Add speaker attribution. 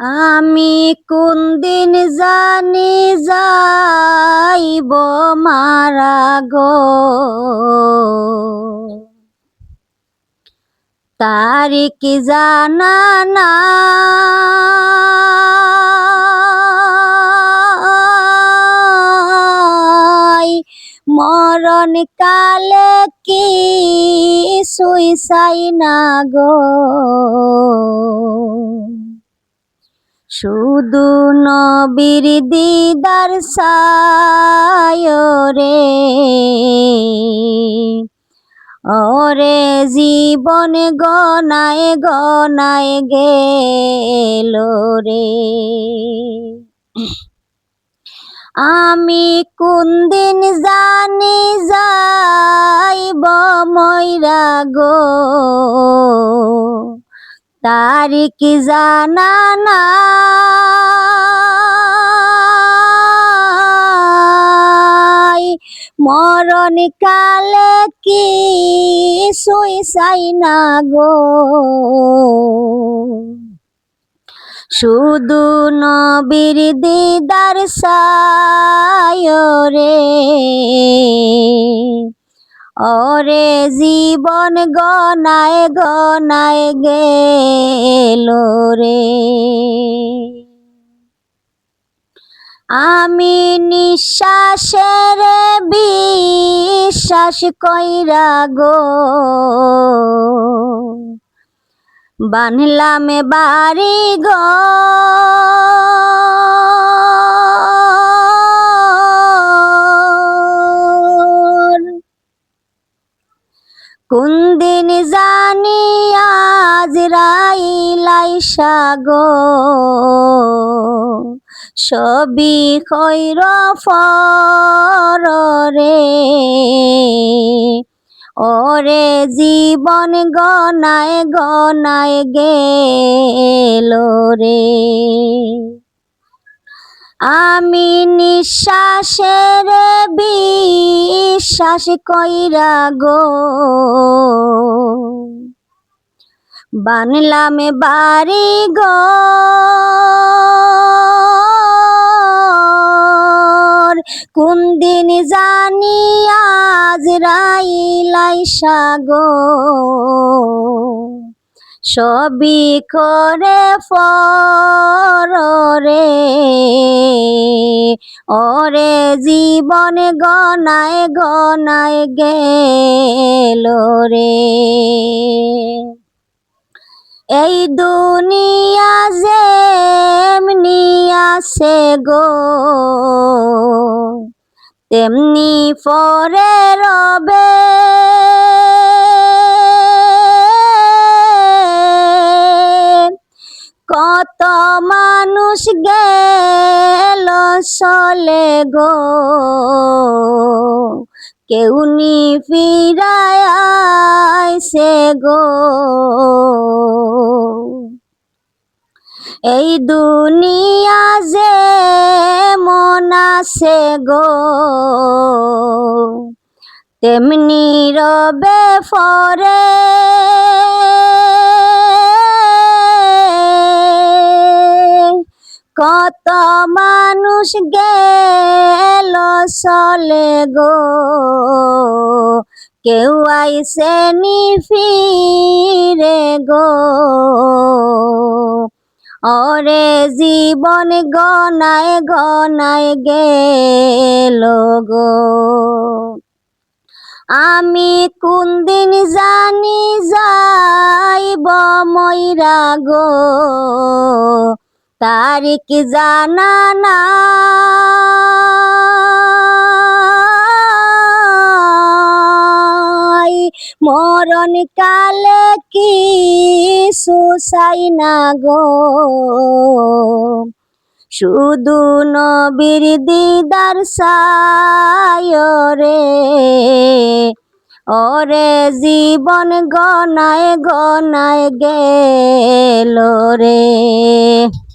Speaker 1: আমি কোন দিন জানি যাইব মারা গো। তারিখ জানা নাই মরণ কালে কি সুই সাই না গো। শুধু নবীর দিদার সায়রে ওরে জীবন গনায় গনায় গেল রে। আমি কোন দিন জানি যাইব ময়রা গো। তারিখ জানা নাই মরণ কালে কি সুই সাই না গো? শুধু নবীর দিদার সায়রে ওরে জীবন গনায় গনায় গেল রে। আমি নিঃশ্বাসের বিশ্বাস কইরা গো। বানলাম বাড়ি ঘর। আজ রাইলাই সাগো সবই খৈর ফরে ওরে জীবন গনায় গনায় গেল রে। আমি নিঃশ্বাসের বিশ্বাস কইরা গো। বানলাম বাড়ি ঘর কোন দিন জানি আজ রাইলাই সাগো সবই করে ফরে ওরে জীবন গনায় গনায় গেল রে। এই দুনিয়া যেমনি আছে গো, তেমনি পরে রবে। কত মানুষ গেল চলে গো, কেউ নি ফিরায় গো। এই দুনিয়া যে মন আছে গো, তেমনি রবে ফরে। কত মানুষ গেল চলে গো, কেউ আইসে নি ফিরে গো। ওরে জীবন গনায় গনায় গেল গো। আমি কোন দিন জানি যাইব ময়রা গো। তারিখ জানা নাই মরণ কালে কি সুসাই না গো? শুধু নবীর দিদার সায়রে ওরে জীবন গনায় গনায় গেল রে।